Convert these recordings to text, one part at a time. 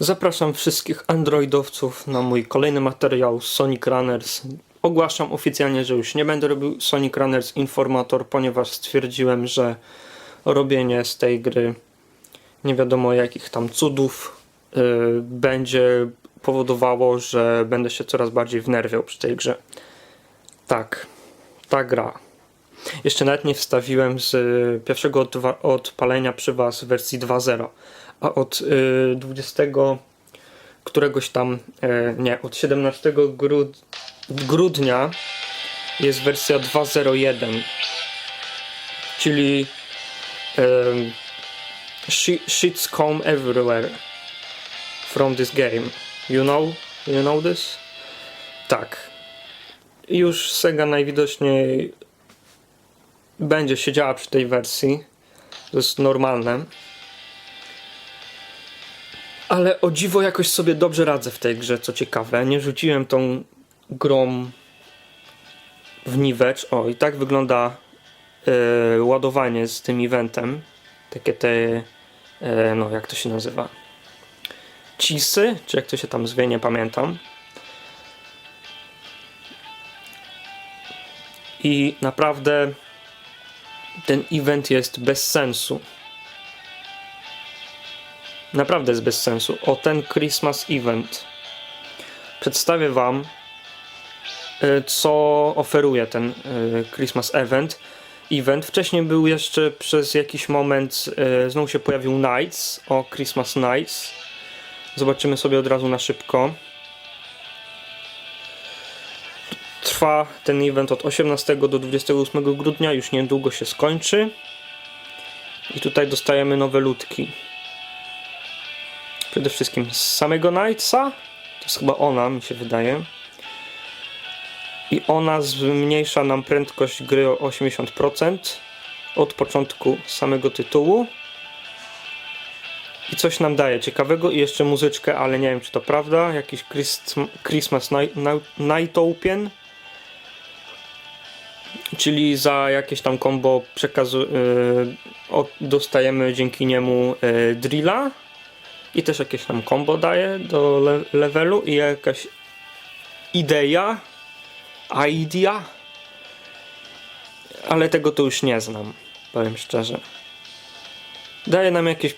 Zapraszam wszystkich androidowców na mój kolejny materiał Sonic Runners. Ogłaszam oficjalnie, że już nie będę robił Sonic Runners Informator, ponieważ stwierdziłem, że robienie z tej gry nie wiadomo jakich tam cudów yy, będzie powodowało, że będę się coraz bardziej wnerwiał przy tej grze. Tak, ta gra. Jeszcze nawet nie wstawiłem z y, pierwszego odwa- odpalenia przy Was wersji 2.0, a od y, 20 któregoś tam, e, nie, od 17 grud- grudnia jest wersja 2.01, czyli shit's come everywhere from this game. You know? You know this? Tak. Już Sega najwidoczniej będzie siedziała przy tej wersji. To jest normalne. Ale o dziwo jakoś sobie dobrze radzę w tej grze, co ciekawe. Nie rzuciłem tą grą w niwecz. O, i tak wygląda e, ładowanie z tym eventem. Takie te, e, no jak to się nazywa? Cisy, czy jak to się tam zwie, nie pamiętam. I naprawdę ten event jest bez sensu. Naprawdę jest bez sensu. O ten Christmas event. Przedstawię Wam, y, co oferuje ten y, Christmas event. Event. Wcześniej był jeszcze przez jakiś moment, y, znowu się pojawił Nights, o Christmas Nights. Zobaczymy sobie od razu na szybko. Trwa ten event od 18 do 28 grudnia, już niedługo się skończy. I tutaj dostajemy nowe ludki. Przede wszystkim z samego Knightsa. To jest chyba ona, mi się wydaje. I ona zmniejsza nam prędkość gry o 80% od początku samego tytułu. I coś nam daje ciekawego i jeszcze muzyczkę, ale nie wiem czy to prawda. Jakiś Christ- Christmas Night- Night-. Czyli za jakieś tam combo przekazu od, dostajemy dzięki niemu yy, drilla i też jakieś tam combo daje do le levelu i jakaś idea, idea, ale tego to już nie znam, powiem szczerze. Daje nam jakieś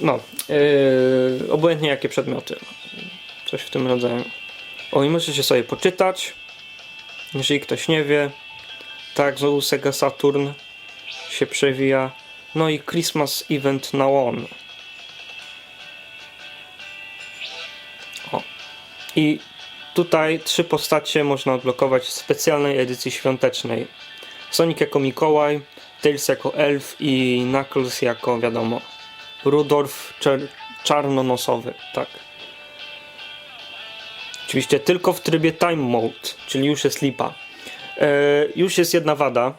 no, yy, obojętnie jakie przedmioty. Coś w tym rodzaju. O, i możecie sobie poczytać. Jeżeli ktoś nie wie, tak, znowu Sega Saturn się przewija. No i Christmas Event na on. O. I tutaj trzy postacie można odblokować w specjalnej edycji świątecznej. Sonic jako Mikołaj, Tails jako Elf i Knuckles jako, wiadomo, Rudolf czer czarnonosowy, tak. Oczywiście tylko w trybie Time Mode, czyli już jest lipa. E, już jest jedna wada.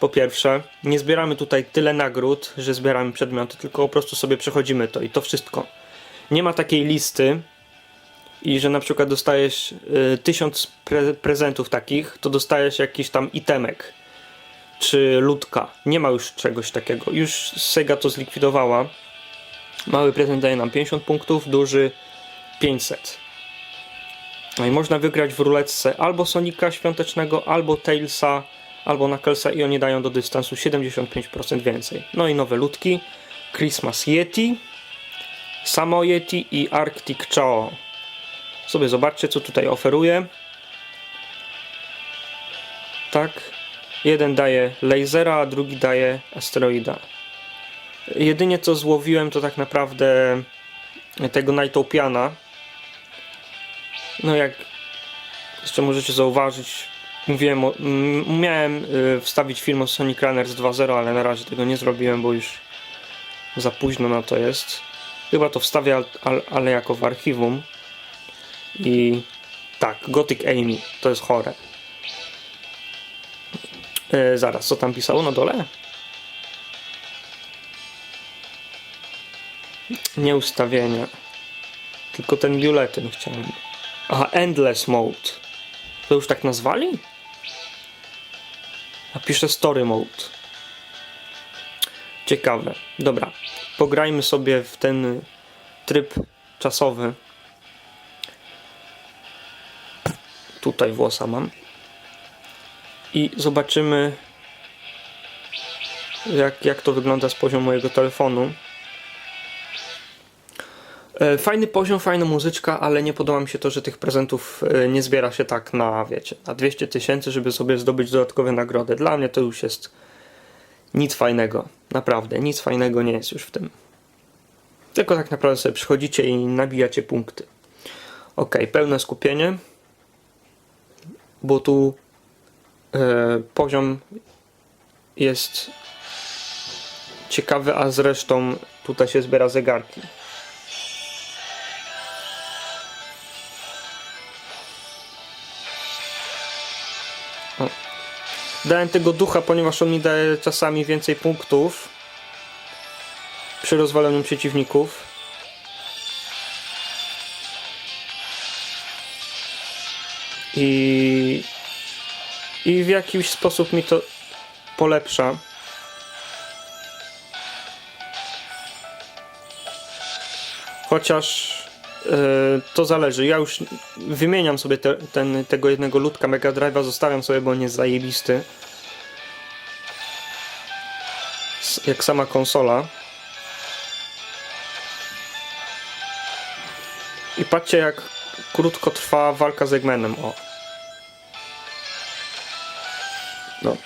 Po pierwsze, nie zbieramy tutaj tyle nagród, że zbieramy przedmioty, tylko po prostu sobie przechodzimy to i to wszystko. Nie ma takiej listy i że na przykład dostajesz y, tysiąc pre prezentów takich, to dostajesz jakiś tam itemek czy ludka. Nie ma już czegoś takiego. Już Sega to zlikwidowała. Mały prezent daje nam 50 punktów, duży 500. No i można wygrać w ruletce albo Sonika świątecznego, albo Tailsa, albo Knucklesa i oni dają do dystansu 75% więcej. No i nowe ludki. Christmas Yeti, Samo Yeti i Arctic Chao. Sobie zobaczcie co tutaj oferuje. Tak. Jeden daje lasera, a drugi daje asteroida. Jedynie co złowiłem to tak naprawdę tego Nightopiana. No jak jeszcze możecie zauważyć, mówiłem, o, miałem y, wstawić film o Sonic Runners 2.0, ale na razie tego nie zrobiłem, bo już za późno na to jest. Chyba to wstawię, al- al- ale jako w archiwum. I tak, Gothic Amy, to jest chore. E, zaraz, co tam pisało na dole? Nie ustawienia. Tylko ten biuletyn chciałem. Aha, Endless Mode. To już tak nazwali? A pisze Story Mode. Ciekawe. Dobra. Pograjmy sobie w ten tryb czasowy. Tutaj włosa mam. I zobaczymy jak, jak to wygląda z poziomu mojego telefonu. E, Fajny poziom, fajna muzyczka, ale nie podoba mi się to, że tych prezentów e, nie zbiera się tak na, wiecie, na 200 tysięcy, żeby sobie zdobyć dodatkowe nagrody. Dla mnie to już jest nic fajnego. Naprawdę, nic fajnego nie jest już w tym. Tylko tak naprawdę sobie przychodzicie i nabijacie punkty. Ok, pełne skupienie, bo tu e, poziom jest ciekawy, a zresztą tutaj się zbiera zegarki. Dałem tego ducha, ponieważ on mi daje czasami więcej punktów przy rozwaleniu przeciwników. I, I w jakiś sposób mi to polepsza. Chociaż to zależy. Ja już wymieniam sobie te, ten, tego jednego ludka Mega Drive'a, zostawiam sobie, bo on jest zajebisty. Jak sama konsola. I patrzcie jak krótko trwa walka z Eggmanem. O. No.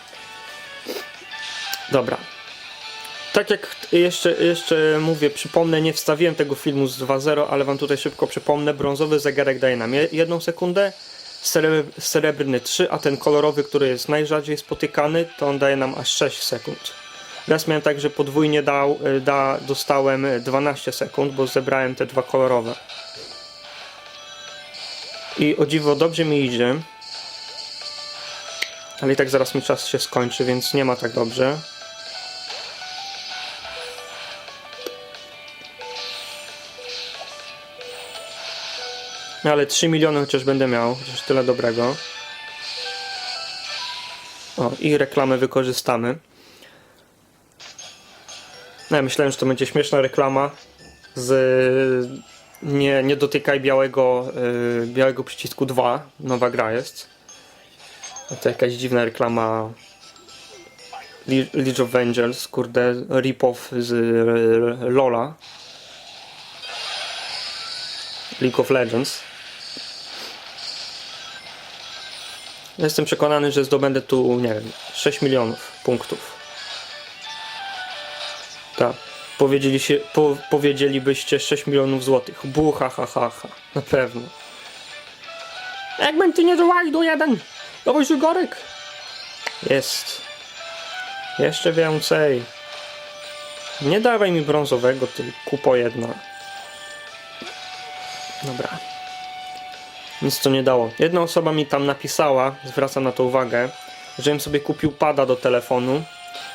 Dobra. Tak jak jeszcze, jeszcze mówię, przypomnę, nie wstawiłem tego filmu z 2.0, ale wam tutaj szybko przypomnę. Brązowy zegarek daje nam je- jedną sekundę, sre- srebrny 3, a ten kolorowy, który jest najrzadziej spotykany, to on daje nam aż 6 sekund. Raz miałem tak, że podwójnie dał, da, dostałem 12 sekund, bo zebrałem te dwa kolorowe. I o dziwo dobrze mi idzie. Ale i tak zaraz mi czas się skończy, więc nie ma tak dobrze. No ale 3 miliony chociaż będę miał, chociaż tyle dobrego. O, i reklamę wykorzystamy. No, ja myślałem, że to będzie śmieszna reklama z nie, nie dotykaj białego, y, białego przycisku 2. Nowa gra jest. To jakaś dziwna reklama Le- League of Angels, kurde, rip-off z Lola. League of Legends. Jestem przekonany, że zdobędę tu, nie wiem, 6 milionów punktów. Tak. Powiedzieli się, po, powiedzielibyście 6 milionów złotych. Bu, ha, ha, ha. Na pewno. Eggman, ty nie dołaj do jeden. Dawaj Żygorek. Jest. Jeszcze więcej. Nie dawaj mi brązowego, ty kupo jedna. Dobra. Nic to nie dało. Jedna osoba mi tam napisała, zwracam na to uwagę, żebym sobie kupił pada do telefonu.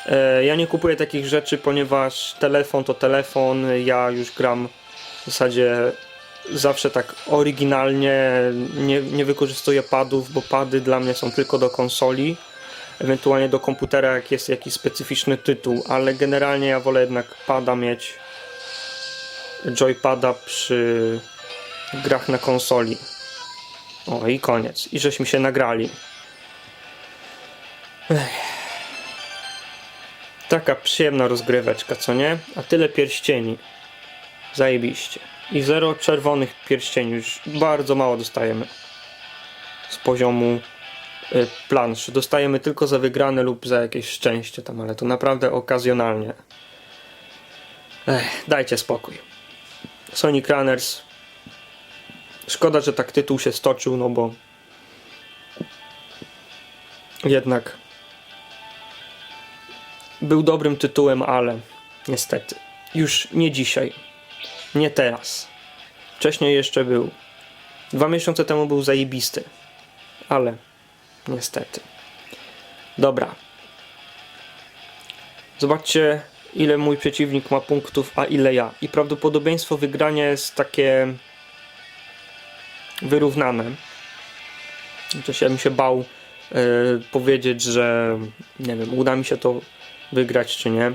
E, ja nie kupuję takich rzeczy, ponieważ telefon to telefon. Ja już gram w zasadzie zawsze tak oryginalnie. Nie, nie wykorzystuję padów, bo pady dla mnie są tylko do konsoli. Ewentualnie do komputera, jak jest jakiś specyficzny tytuł, ale generalnie ja wolę jednak pada mieć joypada przy grach na konsoli. O i koniec. I żeśmy się nagrali. Ech. Taka przyjemna rozgryweczka, co nie? A tyle pierścieni. Zajebiście. I zero czerwonych pierścieni. Już bardzo mało dostajemy. Z poziomu y, planszy. Dostajemy tylko za wygrane lub za jakieś szczęście tam, ale to naprawdę okazjonalnie. Ech, dajcie spokój. Sonic Runners Szkoda, że tak tytuł się stoczył, no bo jednak był dobrym tytułem, ale niestety już nie dzisiaj, nie teraz. Wcześniej jeszcze był. Dwa miesiące temu był zajebisty, ale niestety. Dobra. Zobaczcie, ile mój przeciwnik ma punktów, a ile ja. I prawdopodobieństwo wygrania jest takie wyrównane. Chociaż ja bym się bał e, powiedzieć, że nie wiem, uda mi się to wygrać czy nie.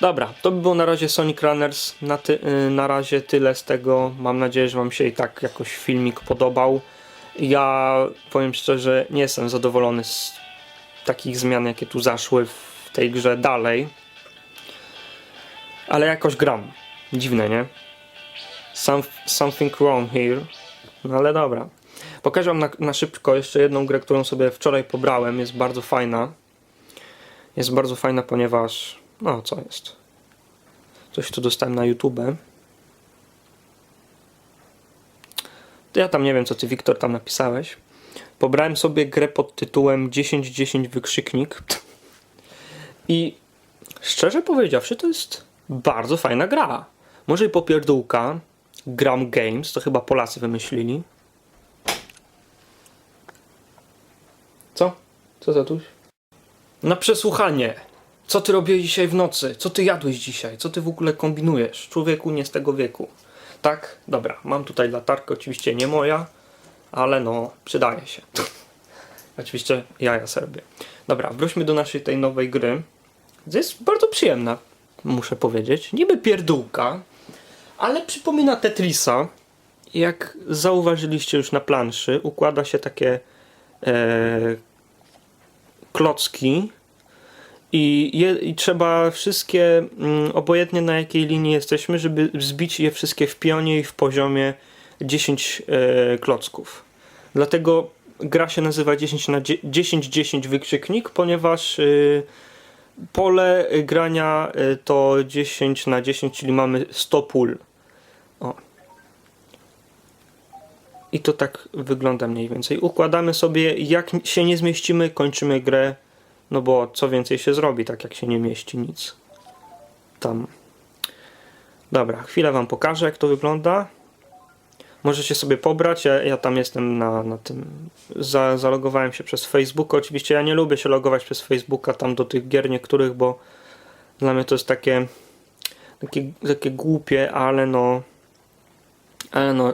Dobra, to by było na razie Sonic Runners. Na, ty, y, na razie tyle z tego. Mam nadzieję, że Wam się i tak jakoś filmik podobał. Ja powiem szczerze, nie jestem zadowolony z takich zmian, jakie tu zaszły w tej grze dalej. Ale jakoś gram. Dziwne, nie? Some, something wrong here. No ale dobra. Pokażę Wam na, na szybko jeszcze jedną grę, którą sobie wczoraj pobrałem. Jest bardzo fajna. Jest bardzo fajna, ponieważ. No, co jest? Coś tu dostałem na YouTube. To ja tam nie wiem, co ty, Wiktor, tam napisałeś. Pobrałem sobie grę pod tytułem 1010 wykrzyknik. I szczerze powiedziawszy, to jest bardzo fajna gra. Może i popierdółka. Gram Games, to chyba Polacy wymyślili. Co? Co za tuś? Na przesłuchanie. Co ty robiłeś dzisiaj w nocy? Co ty jadłeś dzisiaj? Co ty w ogóle kombinujesz? Człowieku nie z tego wieku. Tak? Dobra, mam tutaj latarkę, oczywiście nie moja, ale no, przydaje się. Oczywiście jaja serbię. Dobra, wróćmy do naszej tej nowej gry. Jest bardzo przyjemna, muszę powiedzieć. Niby pierdółka, ale przypomina Tetrisa. Jak zauważyliście już na planszy, układa się takie e, klocki i, je, i trzeba wszystkie, mm, obojętnie na jakiej linii jesteśmy, żeby zbić je wszystkie w pionie i w poziomie 10 e, klocków. Dlatego gra się nazywa 10 na 10 10 wykrzyknik, ponieważ y, pole grania y, to 10 na 10, czyli mamy 100 pól. O. I to tak wygląda mniej więcej. Układamy sobie, jak się nie zmieścimy, kończymy grę, no bo co więcej się zrobi, tak jak się nie mieści nic. Tam. Dobra, chwilę Wam pokażę, jak to wygląda. Możecie sobie pobrać, ja, ja tam jestem na, na tym, za, zalogowałem się przez Facebook. Oczywiście ja nie lubię się logować przez Facebooka tam do tych gier niektórych, bo dla mnie to jest takie, takie, takie głupie, ale no, ale no,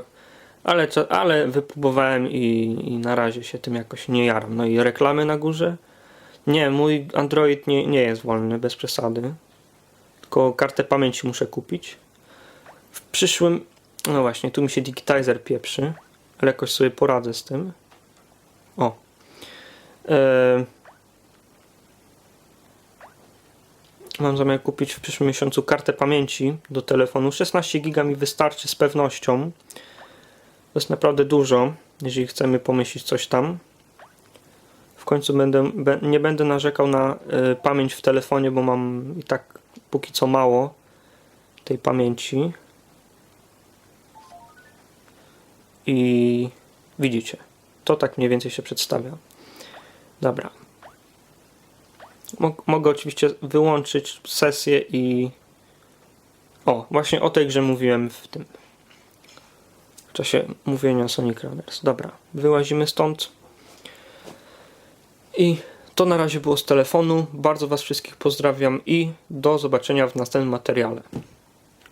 ale, ale wypróbowałem i, i na razie się tym jakoś nie jaram. No i reklamy na górze. Nie, mój Android nie, nie jest wolny, bez przesady. Tylko kartę pamięci muszę kupić. W przyszłym, no właśnie, tu mi się digitizer pieprzy, ale jakoś sobie poradzę z tym. O. E... Mam zamiar kupić w przyszłym miesiącu kartę pamięci do telefonu. 16 giga mi wystarczy z pewnością. To jest naprawdę dużo, jeżeli chcemy pomyśleć coś tam. W końcu będę, nie będę narzekał na y, pamięć w telefonie, bo mam i tak póki co mało tej pamięci. I widzicie, to tak mniej więcej się przedstawia. Dobra. Mog, mogę oczywiście wyłączyć sesję i. O, właśnie o tej grze mówiłem w tym. W czasie mówienia Sonic Runners. Dobra, wyłazimy stąd. I to na razie było z telefonu. Bardzo Was wszystkich pozdrawiam i do zobaczenia w następnym materiale.